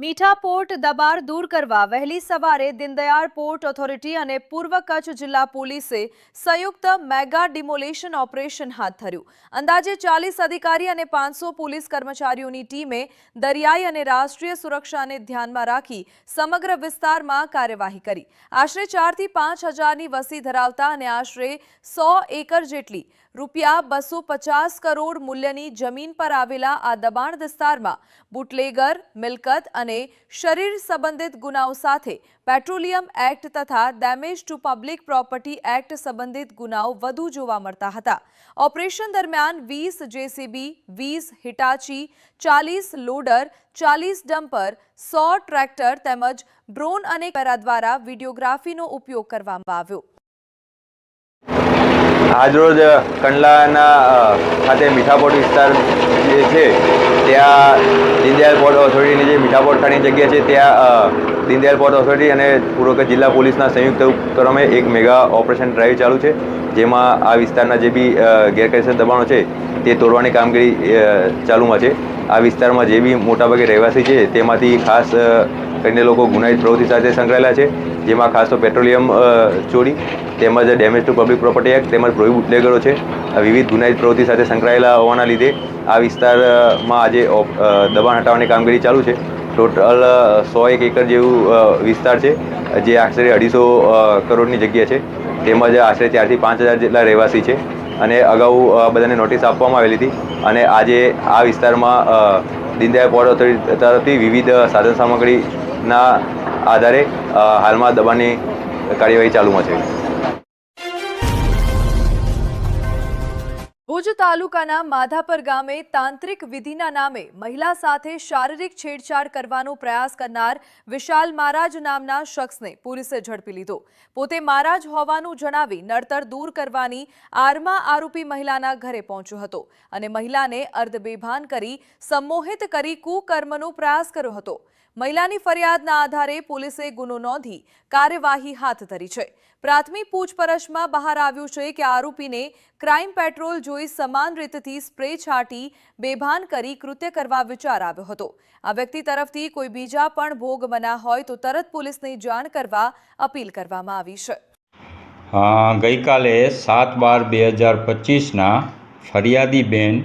મીઠા પોર્ટ દબાણ દૂર કરવા વહેલી સવારે દીનદયાળ પોર્ટ ઓથોરિટી અને પૂર્વ કચ્છ જિલ્લા પોલીસે સંયુક્ત મેગા ડિમોલેશન ઓપરેશન હાથ ધર્યું. અંદાજે ચાલીસ અધિકારી અને પાંચસો પોલીસ કર્મચારીઓની ટીમે દરિયાઈ અને રાષ્ટ્રીય સુરક્ષાને ધ્યાનમાં રાખી સમગ્ર વિસ્તારમાં કાર્યવાહી કરી. આશરે ચારથી પાંચ હજારની વસી ધરાવતા અને આશરે સો એકર જેટલી રૂપિયા બસો પચાસ કરોડ મૂલ્યની જમીન પર આવેલા આ દબાણ વિસ્તારમાં બુટલેગર, મિલકત અને શરીર સંબંધિત ગુનાઓ સાથે પેટ્રોલિયમ એક્ટ તથા damage to public property act સંબંધિત ગુનાઓ વધુ જોવા મળતા હતા. ઓપરેશન દરમિયાન વીસ જેસીબી, વીસ હિટાચી, ચાલીસ લોડર, ચાલીસ ડમ્પર, સો ટ્રેક્ટર તેમજ ડ્રોન અને પેરા દ્વારા વિડીયોગ્રાફીનો ઉપયોગ કરવામાં આવ્યો. આજરોજ કંડલાના ખાતે મીઠાપોટ વિસ્તાર જે છે, ત્યાં દીનદયાલ પોર્ટ ઓથોરિટીની જે મીઠાપોટ થાણી જગ્યા છે, ત્યાં દીનદયાલ પોર્ટ ઓથોરિટી અને પૂર્વ જિલ્લા પોલીસના સંયુક્ત ઉપક્રમે એક મેગા ઓપરેશન ડ્રાઈવ ચાલુ છે, જેમાં આ વિસ્તારના જે બી ગેરકાયદેસર દબાણો છે, તે તોડવાની કામગીરી ચાલુમાં છે. આ વિસ્તારમાં જે બી મોટાભાગે રહેવાસી છે, તેમાંથી ખાસ કરીને લોકો ગુનાહિત પ્રવૃત્તિ સાથે સંકળાયેલા છે, જેમાં ખાસ તો પેટ્રોલિયમ ચોરી, તેમજ damage to public property act તેમજ પ્રોહિબ ઉટલેગરો છે. વિવિધ ગુનાહિત પ્રવૃત્તિ સાથે સંકળાયેલા હોવાના લીધે આ વિસ્તારમાં આજે દબાણ હટાવવાની કામગીરી ચાલુ છે. ટોટલ સો એક એકર જેવું વિસ્તાર છે, જે આશરે અઢીસો કરોડની જગ્યા છે. તેમજ આશરે ચારથી પાંચ હજાર જેટલા રહેવાસી છે. અને અગાઉ બધાને નોટિસ આપવામાં આવેલી હતી. અને આજે આ વિસ્તારમાં દીનદયાળ પોર્ટ ઓથોરિટી તરફથી વિવિધ સાધન સામગ્રીના આધારે હાલમાં દબાણની કાર્યવાહી ચાલુમાં છે. ભુજ તાલુકાના માધાપર ગામે તાંત્રિક વિધિના નામે મહિલા સાથે શારીરિક છેડછાડ કરવાનો પ્રયાસ કરનાર વિશાલ મહારાજ નામના શખ્સને પોલીસે ઝડપી લીધો. પોતે મહારાજ હોવાનું જણાવી નડતર દૂર કરવાની આરમાં આરોપી મહિલાના ઘરે પહોંચ્યો હતો અને મહિલાને અર્ધબેભાન કરી, સંમોહિત કરી કુકર્મનો પ્રયાસ કર્યો હતો. મહિલાની ફરિયાદના આધારે પોલીસે ગુનો નોંધી કાર્યવાહી હાથ ધરી છે. પ્રાથમિક પૂછપરછમાં બહાર આવ્યું છે કે આરોપીને ક્રાઇમ પેટ્રોલ જોઈ સમાન રીતથી સ્પ્રે છાંટી બેભાન કરી કૃત્ય કરવા વિચાર આવ્યો હતો. આ વ્યક્તિ તરફથી કોઈ બીજા પણ ભોગ બના હોય તો તરત પોલીસને જાણ કરવા અપીલ કરવામાં આવી છે. ગઈકાલે સાત બાર બે હજાર પચીસના ફરિયાદી બેન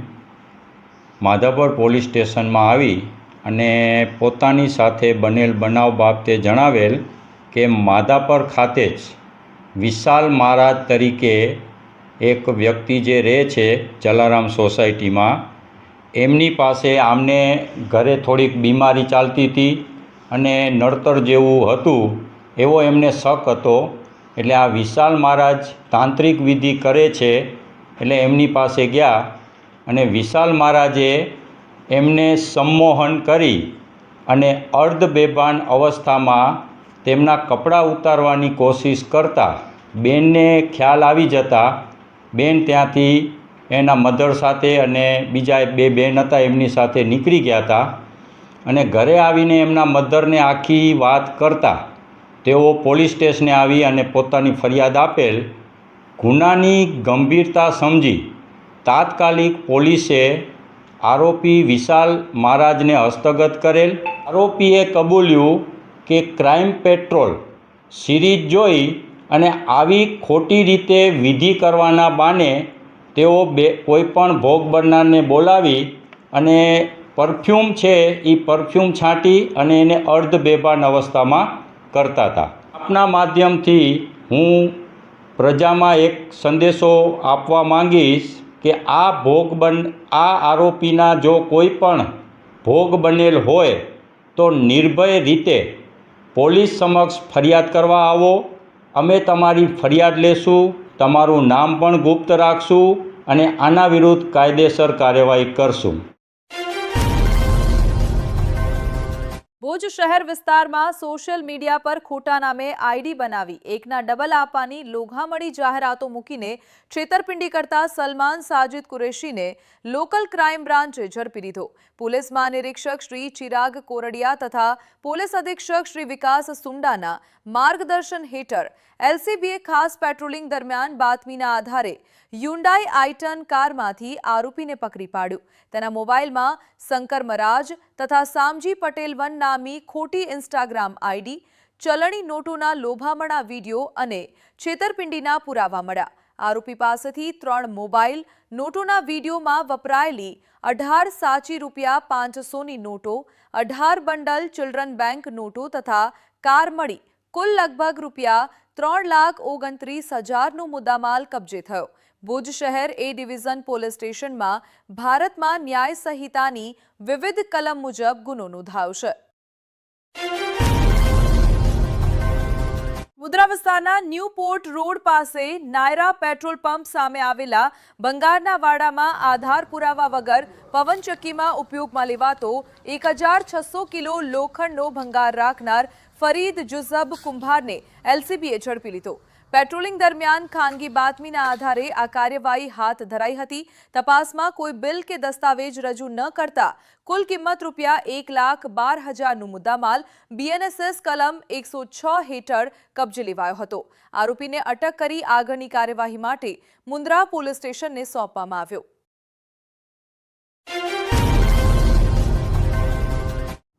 માધાપર પોલીસ સ્ટેશનમાં આવી અને પોતાની સાથે બનેલ બનાવ બાબતે જણાવેલ કે માધાપર ખાતે જ વિશાલ મહારાજ તરીકે એક વ્યક્તિ જે રહે છે જલારામ સોસાયટીમાં, એમની પાસે આમને ઘરે થોડીક બીમારી ચાલતી હતી અને નડતર જેવું હતું એવો એમને શક હતો. એટલે આ વિશાલ મહારાજ તાંત્રિક વિધિ કરે છે એટલે એમની પાસે ગયા અને વિશાલ મહારાજે એમને સંમોહન કરી અને અર્ધ બેભાન અવસ્થામાં તેમના કપડાં ઉતારવાની કોશિશ કરતા બેનને ખ્યાલ આવી જતા બેન ત્યાંથી એના મધર સાથે અને બીજા બે બેન હતા એમની સાથે નીકળી ગયા હતા અને ઘરે આવીને એમના મધરને આખી વાત કરતા તેઓ પોલીસ સ્ટેશને આવી અને પોતાની ફરિયાદ આપેલ ગુનાની ગંભીરતા સમજી તાત્કાલિક પોલીસે આરોપી વિશાલ મહારાજને હસ્તગત કરેલ. આરોપીએ કબૂલ્યું કે ક્રાઇમ પેટ્રોલ સિરીઝ જોઈ અને આવી ખોટી રીતે વિધિ કરવાના બાને તેઓ બે, કોઈપણ ભોગ બનનારને બોલાવી અને પરફ્યુમ છે એ પરફ્યુમ છાંટી અને એને અર્ધ બેભાન અવસ્થામાં કરતા હતા. આપના માધ્યમથી હું પ્રજામાં એક સંદેશો આપવા માંગીશ. કે આ ભોગ બન, આ આરોપીના જો કોઈ પણ ભોગ બનેલ હોય તો નિર્ભય રીતે પોલીસ સમક્ષ ફરિયાદ કરવા આવો. અમે તમારી ફરિયાદ લેશું, તમારું નામ પણ ગુપ્ત રાખશું અને આના વિરુદ્ધ કાયદેસર કાર્યવાહી કરશું. ભુજ શહેર વિસ્તારમાં સોશિયલ મીડિયા પર ખોટા નામે આઈડી બનાવી, એકના ડબલ આપવાની લોઘામણી જાહેરાતો મૂકીને છેતરપિંડી કરતા સલમાન સાજિદ કુરેશીને લોકલ ક્રાઇમ બ્રાન્ચે ઝડપી લીધો. પોલીસ મહાનિરીક્ષક શ્રી ચિરાગ કોરડિયા તથા પોલીસ અધિક્ષક શ્રી વિકાસ સુંડાના માર્ગદર્શન હેઠળ એલસીબીએ ખાસ પેટ્રોલિંગ દરમિયાન બાતમીના આધારે યુન્ડાઈ આઇટન કારમાંથી આરોપીને પકડી પાડ્યો. તેના મોબાઈલમાં શંકર મરાજ તથા સામજી પટેલ વન નામની ખોટી ઇન્સ્ટાગ્રામ આઈડી, ચલણી નોટોના લોભામણા વીડિયો અને છેતરપિંડીના પુરાવા મળ્યા. આરોપી પાસેથી ત્રણ મોબાઈલ નોટોના વિડીયોમાં વપરાયેલી અઢાર સાચી રૂપિયા પાંચસોની નોટો, અઢાર બંડલ ચિલ્ડ્રન બેંક નોટો તથા કાર મળી, કુલ લગભગ રૂપિયા ત્રણ લાખ ઓગણત્રીસ હજારનો મુદ્દામાલ કબજે થયો. ભુજ શહેર એ ડિવિઝન પોલીસ સ્ટેશનમાં ભારતમાં ન્યાય સંહિતાની વિવિધ કલમ મુજબ ગુનો નોંધાવશે મુદ્રાવસ્થાના ન્યૂ પોર્ટ રોડ પાસે નાયરા પેટ્રોલ પંપ સામે આવેલા બંગાળના વાડામાં આધાર પુરાવા વગર પવનચક્કીમાં ઉપયોગમાં લેવાતો એક હજાર છસો કિલો લોખંડનો ભંગાર રાખનાર ફરીદ જુઝબ કુંભારને એલસીબીએ ઝડપી લીધો. પેટ્રોલિંગ દરમિયાન ખાનગી બાતમીના આધારે આ કાર્યવાહી હાથ ધરાઈ હતી. તપાસમાં કોઈ બિલ કે દસ્તાવેજ રજૂ ન કરતા કુલ કિંમત રૂપિયા એક લાખ બાર હજારનું મુદ્દામાલ બીએનએસએસ કલમ એકસો છ હેઠળ કબજે લેવાયો હતો. આરોપીને અટક કરી આગળની કાર્યવાહી માટે મુન્દ્રા પોલીસ સ્ટેશનને સોંપવામાં આવ્યો.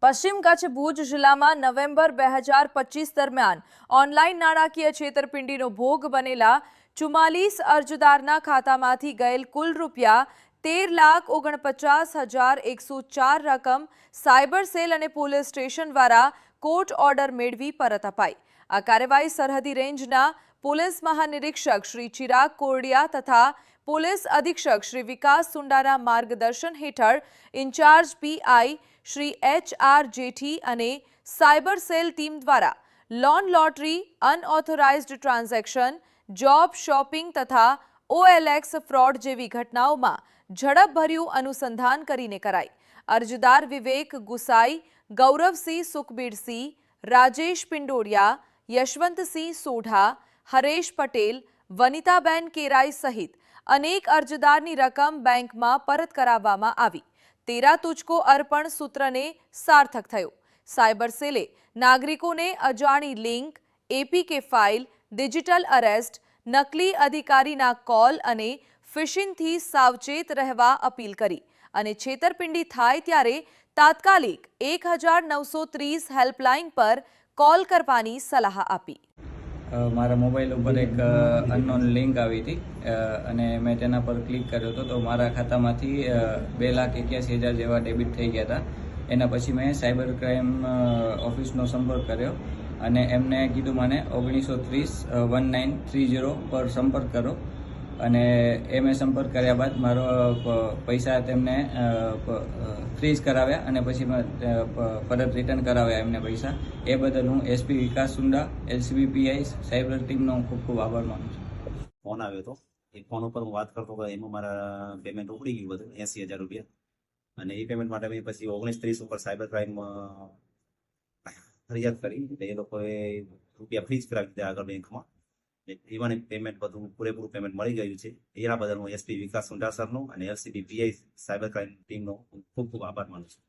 પશ્ચિમ કચ્છ ભુજ જિલ્લામાં નવેમ્બર બે હજાર પચીસ દરમિયાન ઓનલાઈન નાણાકીય છેતરપિંડીનો ભોગ બનેલા ચુમ્માલીસ અરજદારના ખાતામાંથી ગયેલ કુલ રૂપિયા તેર લાખ ઓગણપચાસ હજાર એકસો ચાર રકમ સાયબર સેલ અને પોલીસ સ્ટેશન દ્વારા કોર્ટ ઓર્ડર મેળવી પરત અપાઈ. આ કાર્યવાહી સરહદી રેન્જના પોલીસ મહાનિરીક્ષક શ્રી ચિરાગ કોરડિયા તથા પોલીસ અધિક્ષક શ્રી વિકાસ સુંડાના માર્ગદર્શન હેઠળ incharge PI Shri H R Jethi અને સાયબર સેલ ટીમ દ્વારા loan lottery unauthorised transaction job shopping તથા ઓએલએક્સ ફ્રોડ જેવી ઘટનાઓમાં ઝડપભર્યું અનુસંધાન કરીને કરાઈ અરજદાર વિવેક ગુસાઈ ગૌરવસિંહ સુખબીરસિંહ રાજેશ પિંડોડિયા યશવંતસિંહ સોઢા હરેશ પટેલ વનિતાબેન કેરાઈ સહિત અનેક અરજદારની રકમ બેંકમાં પરત કરાવવામાં આવી. તેરા તુચકો અર્પણ સૂત્રને સાર્થક થયો. સાયબર સેલે નાગરિકોને અજાણી link APK file, digital arrest, નકલી અધિકારીના કોલ અને ફિશિંગથી સાવચેત રહેવા અપીલ કરી અને છેતરપિંડી થાય ત્યારે તાત્કાલિક એક હેલ્પલાઇન પર કોલ કરવાની સલાહ આપી. મારા મોબાઈલ ઉપર એક અનનોન લિંક આવી હતી. અને મેં તેના પર ક્લિક કર્યો હતો. તો મારા ખાતામાંથી બે લાખ એક્યાસી હજાર જેવા ડેબિટ થઈ ગયા હતા. એના પછી મેં સાયબર ક્રાઇમ ઓફિસનો સંપર્ક કર્યો અને એમને કીધું મને ઓગણીસો ત્રીસ વન નાઇન થ્રી ઝીરો પર સંપર્ક કરો. અને એ મેં સંપર્ક કર્યા બાદ મારો પૈસા તેમને ફ્રીઝ કરાવ્યા અને પછી પરત રિટર્ન કરાવ્યા એમને પૈસા. એ બદલ હું SP Vikas Sunda LCB PI cyber ટીમનો હું ખૂબ ખૂબ આભાર માનું છું. ફોન આવ્યો હતો એ ફોન ઉપર હું વાત કરતો હતો, એમાં મારા પેમેન્ટ ઉપડી ગયું બધું એસી હજાર રૂપિયા. અને એ પેમેન્ટ માટે મેં પછી ઓગણીસ ત્રીસ ઉપર સાયબર ક્રાઇમ ફરિયાદ કરી. એ લોકોએ રૂપિયા ફ્રીજ કરાવી દીધા આગળ બેંકમાં. ઇવન પેમેન્ટ બધું પૂરેપૂરું પેમેન્ટ મળી ગયું છે, એના બદલ હું એસપી વિકાસ સુંડા સરનો અને એલસીબી પીઆઈ સાયબર ક્રાઇમ ટીમનો ખૂબ ખૂબ આભાર માનું છું.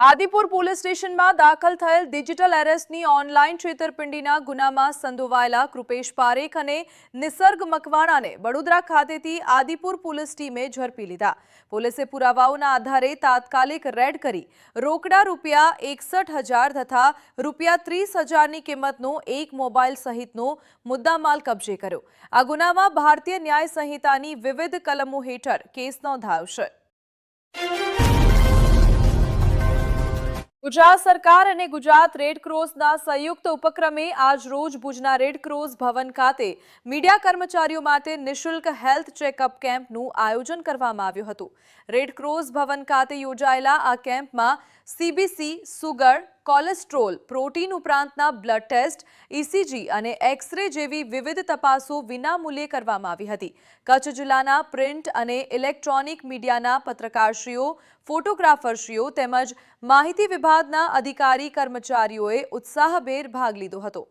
આદિપુર પોલીસ સ્ટેશનમાં દાખલ થયેલ ડિજિટલ એરેસ્ટની ઓનલાઈન છેતરપિંડીના ગુનામાં સંડોવાયેલા કૃપેશ પારેખ અને નિસર્ગ મકવાણાને વડોદરા ખાતેથી આદિપુર પોલીસ ટીમે ઝડપી લીધા. પોલીસે પુરાવાઓના આધારે તાત્કાલિક રેડ કરી રોકડા રૂપિયા એકસઠ હજાર તથા રૂપિયા ત્રીસ હજારની કિંમતનો એક મોબાઈલ સહિતનો મુદ્દામાલ કબજે કર્યો. આ ગુનામાં ભારતીય ન્યાય સંહિતાની વિવિધ કલમો હેઠળ કેસ નોંધાયો છે. ગુજરાત સરકાર અને ગુજરાત રેડ ક્રોસના સંયુક્ત ઉપક્રમે આજ રોજ ભુજના રેડ ક્રોસ ભવન ખાતે મીડિયા કર્મચારીઓ માટે નિઃશુલ્ક હેલ્થ ચેકઅપ કેમ્પનું આયોજન કરવામાં આવ્યું હતું. રેડ ક્રોસ ભવન ખાતે યોજાયેલા આ કેમ્પમાં સીબીસી સુગર કોલેસ્ટ્રોલ પ્રોટીન ઉપરાંતના બ્લડ ટેસ્ટ ઇસીજી અને એક્સરે જેવી વિવિધ તપાસો વિનામૂલ્યે કરવામાં આવી હતી. કચ્છ જિલ્લાના પ્રિન્ટ અને ઇલેક્ટ્રોનિક મીડિયાના પત્રકારશ્રીઓ ફોટોગ્રાફરશ્રીઓ તેમજ માહિતી વિભાગના અધિકારી કર્મચારીઓએ ઉત્સાહભેર ભાગ લીધો હતો.